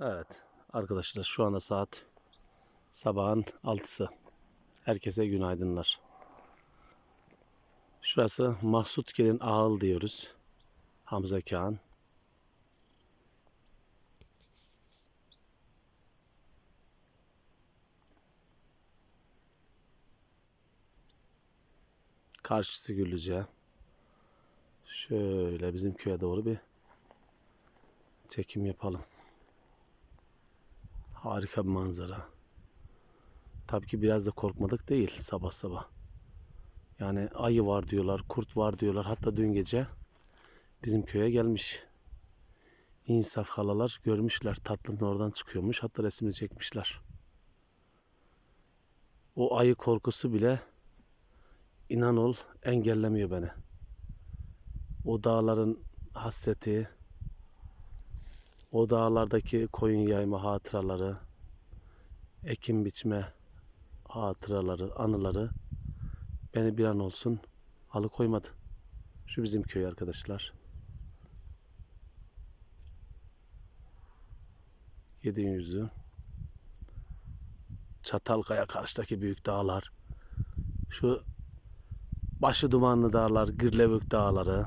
Evet arkadaşlar şu anda saat sabahın 6'sı. Herkese günaydınlar. Şurası Mahsutgil'in Ağıl diyoruz. Hamza Kağan. Karşısı Güllüce. Şöyle bizim köye doğru bir çekim yapalım. Harika bir manzara. Tabii ki biraz da korkmadık değil sabah sabah. Yani ayı var diyorlar, kurt var diyorlar. Hatta dün gece bizim köye gelmiş. İnsaf halalar görmüşler tatlının oradan çıkıyormuş. Hatta resmini çekmişler. O ayı korkusu bile inan ol engellemiyor beni. O dağların hasreti, o dağlardaki koyun yayma hatıraları, ekim biçme hatıraları, anıları beni bir an olsun alıkoymadı. Şu bizim köy arkadaşlar. Yedin yüzü. Çatalkaya karşıdaki büyük dağlar. Şu başı dumanlı dağlar, Gırlevük dağları.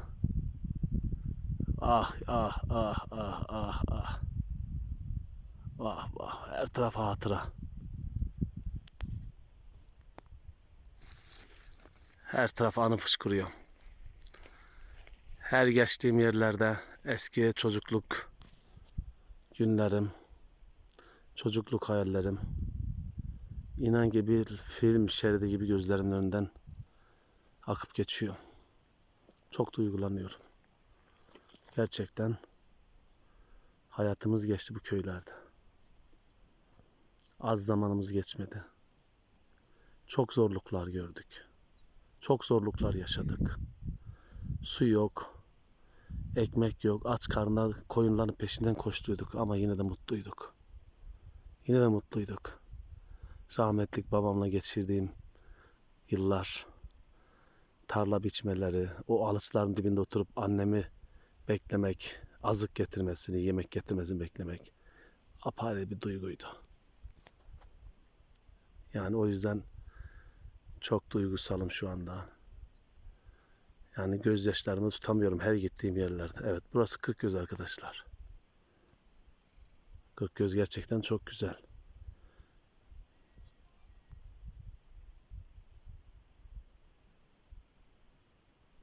Ah ah ah ah ah ah. Vah vah her taraf hatıra. Her taraf anı fışkırıyor. Her geçtiğim yerlerde eski çocukluk günlerim, çocukluk hayallerim. İnan ki bir film şeridi gibi gözlerimin önünden akıp geçiyor. Çok duygulanıyorum. Gerçekten hayatımız geçti bu köylerde. Az zamanımız geçmedi. Çok zorluklar gördük. Çok zorluklar yaşadık. Su yok, ekmek yok, aç karnına koyunların peşinden koştuyduk ama yine de mutluyduk. Yine de mutluyduk. Rahmetlik babamla geçirdiğim yıllar, tarla biçmeleri, o alıçların dibinde oturup annemi beklemek, azık getirmesini, yemek getirmesini beklemek apayrı bir duyguydu. Yani o yüzden çok duygusalım şu anda. Yani gözyaşlarımı tutamıyorum her gittiğim yerlerde. Evet burası Kırkgöz arkadaşlar. Kırkgöz gerçekten çok güzel.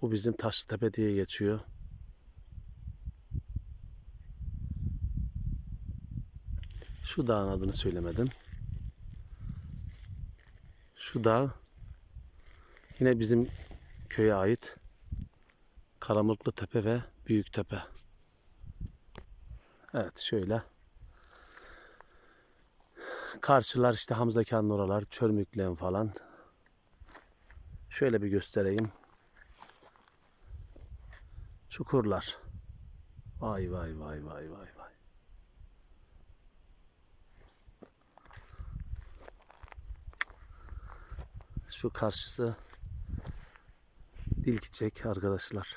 Bu bizim Taşlıtepe diye geçiyor. Şu dağın adını söylemedim. Şu dağ yine bizim köye ait Karamurklu Tepe ve Büyük Tepe. Evet şöyle. Karşılar işte Hamza Kağan'ın oralar, Çörmüklen falan. Şöyle bir göstereyim. Çukurlar. Vay vay vay vay vay vay. Şu karşısı Dilkiçek arkadaşlar.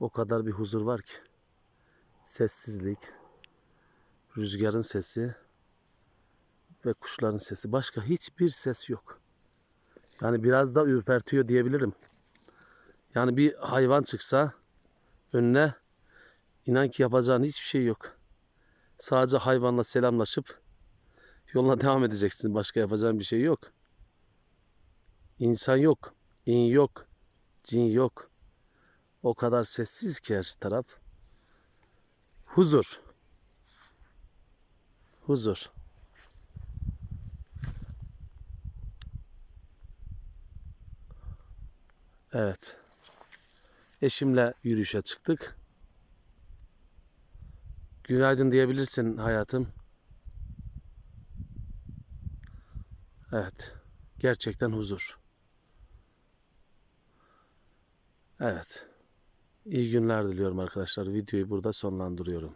O kadar bir huzur var ki. Sessizlik, rüzgarın sesi ve kuşların sesi. Başka hiçbir ses yok. Yani biraz da ürpertiyor diyebilirim. Yani bir hayvan çıksa önüne inan ki yapacağın hiçbir şey yok. Sadece hayvanla selamlaşıp yoluna devam edeceksin. Başka yapacağın bir şey yok. İnsan yok, in yok, cin yok. O kadar sessiz ki her taraf. Huzur. Huzur. Evet. Eşimle yürüyüşe çıktık. Günaydın diyebilirsin hayatım. Evet. Gerçekten huzur. Evet. İyi günler diliyorum arkadaşlar. Videoyu burada sonlandırıyorum.